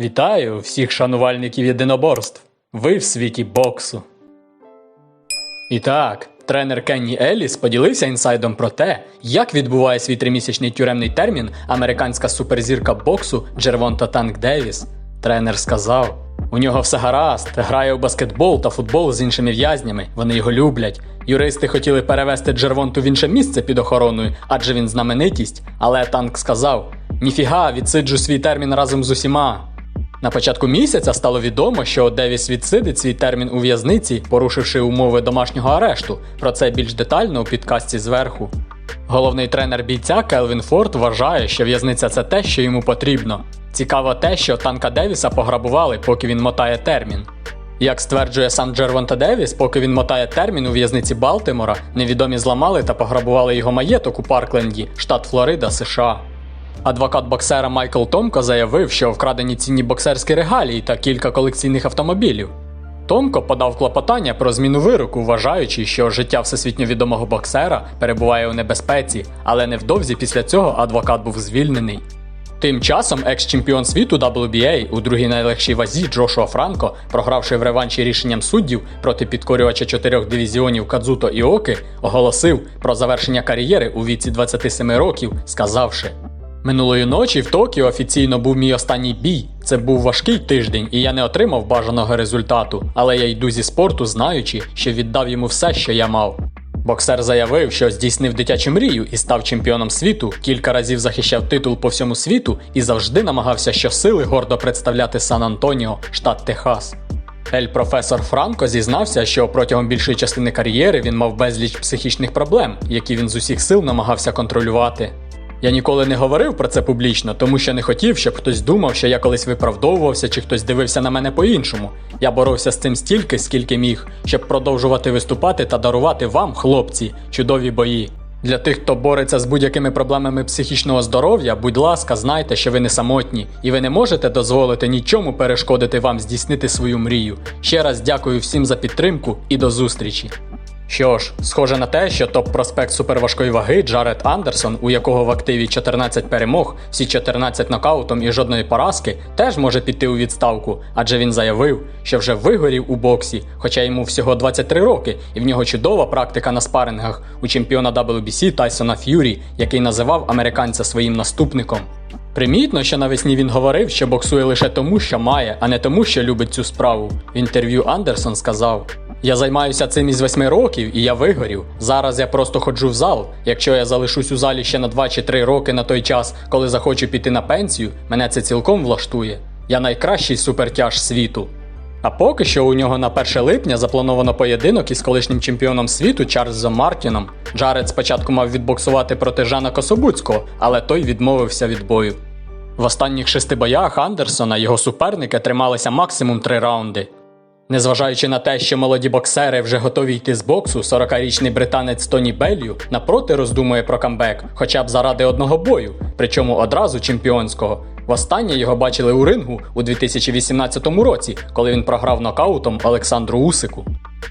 Вітаю всіх шанувальників єдиноборств. Ви в світі боксу. І так, тренер Кенні Еліс поділився інсайдом про те, як відбуває свій тримісячний тюремний термін американська суперзірка боксу Джервонта Танк Девіс. Тренер сказав: у нього все гаразд, грає у баскетбол та футбол з іншими в'язнями. Вони його люблять. Юристи хотіли перевести Джервонту в інше місце під охороною, адже він знаменитість. Але танк сказав: Ніфіга, відсиджу свій термін разом з усіма. На початку місяця стало відомо, що Девіс відсидить свій термін у в'язниці, порушивши умови домашнього арешту. Про це більш детально у підкасті зверху. Головний тренер бійця Келвін Форд вважає, що в'язниця це те, що йому потрібно. Цікаво те, що танка Девіса пограбували, поки він мотає термін. Як стверджує сам Джервонта Девіс, поки він мотає термін у в'язниці Балтимора, невідомі зламали та пограбували його маєток у Паркленді, штат Флорида, США. Адвокат боксера Майкл Томко заявив, що вкрадені цінні боксерські регалії та кілька колекційних автомобілів. Томко подав клопотання про зміну вироку, вважаючи, що життя всесвітньо відомого боксера перебуває у небезпеці, але невдовзі після цього адвокат був звільнений. Тим часом екс-чемпіон світу WBA у другій найлегшій вазі Джошуа Франко, програвши в реванші рішенням суддів проти підкорювача чотирьох дивізіонів Кадзуто Іоки, оголосив про завершення кар'єри у віці 27 років, сказавши: Минулої ночі в Токіо офіційно був мій останній бій. Це був важкий тиждень, і я не отримав бажаного результату. Але я йду зі спорту, знаючи, що віддав йому все, що я мав. Боксер заявив, що здійснив дитячу мрію і став чемпіоном світу, кілька разів захищав титул по всьому світу і завжди намагався щосили гордо представляти Сан Антоніо, штат Техас. Ель професор Франко зізнався, що протягом більшої частини кар'єри він мав безліч психічних проблем, які він з усіх сил намагався контролювати. Я ніколи не говорив про це публічно, тому що не хотів, щоб хтось думав, що я колись виправдовувався чи хтось дивився на мене по-іншому. Я боровся з цим стільки, скільки міг, щоб продовжувати виступати та дарувати вам, хлопці, чудові бої. Для тих, хто бореться з будь-якими проблемами психічного здоров'я, будь ласка, знайте, що ви не самотні, і ви не можете дозволити нічому перешкодити вам здійснити свою мрію. Ще раз дякую всім за підтримку і до зустрічі. Що ж, схоже на те, що топ-проспект суперважкої ваги Джаред Андерсон, у якого в активі 14 перемог, всі 14 нокаутом і жодної поразки, теж може піти у відставку, адже він заявив, що вже вигорів у боксі, хоча йому всього 23 роки, і в нього чудова практика на спарингах у чемпіона WBC Тайсона Ф'юрі, який називав американця своїм наступником. Примітно, що навесні він говорив, що боксує лише тому, що має, а не тому, що любить цю справу. В інтерв'ю Андерсон сказав. Я займаюся цим із восьми років, і я вигорів. Зараз я просто ходжу в зал. Якщо я залишусь у залі ще на 2 чи 3 роки на той час, коли захочу піти на пенсію, мене це цілком влаштує. Я найкращий супертяж світу. А поки що у нього на 1 липня заплановано поєдинок із колишнім чемпіоном світу Чарльзом Мартіном. Джаред спочатку мав відбоксувати проти Жана Кособуцького, але той відмовився від бою. В останніх шести боях Андерсона його суперники трималися максимум три раунди. Незважаючи на те, що молоді боксери вже готові йти з боксу, 40-річний британець Тоні Беллю напроти роздумує про камбек, хоча б заради одного бою, причому одразу чемпіонського. Востаннє його бачили у рингу у 2018 році, коли він програв нокаутом Олександру Усику.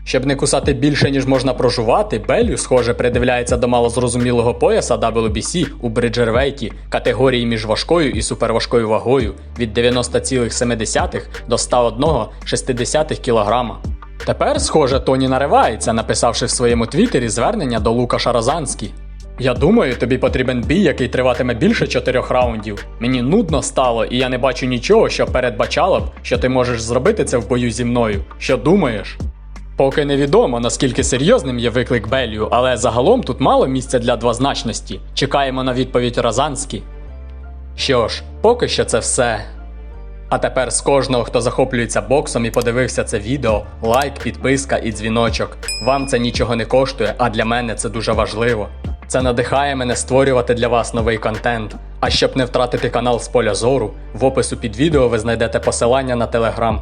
Щоб не кусати більше, ніж можна прожувати, Беллю, схоже, придивляється до малозрозумілого пояса WBC у бриджервейті категорії між важкою і суперважкою вагою від 90,7 до 101,6 кг. Тепер, схоже, Тоні наривається, написавши в своєму твіттері звернення до Лукаша Розанські. Я думаю, тобі потрібен бій, який триватиме більше чотирьох раундів. Мені нудно стало, і я не бачу нічого, що передбачало б, що ти можеш зробити це в бою зі мною. Що думаєш? Поки невідомо, наскільки серйозним є виклик Белію, але загалом тут мало місця для двозначності. Чекаємо на відповідь Розанські. Що ж, поки що це все. А тепер з кожного, хто захоплюється боксом і подивився це відео, лайк, підписка і дзвіночок. Вам це нічого не коштує, а для мене це дуже важливо. Це надихає мене створювати для вас новий контент. А щоб не втратити канал з поля зору, в опису під відео ви знайдете посилання на телеграм.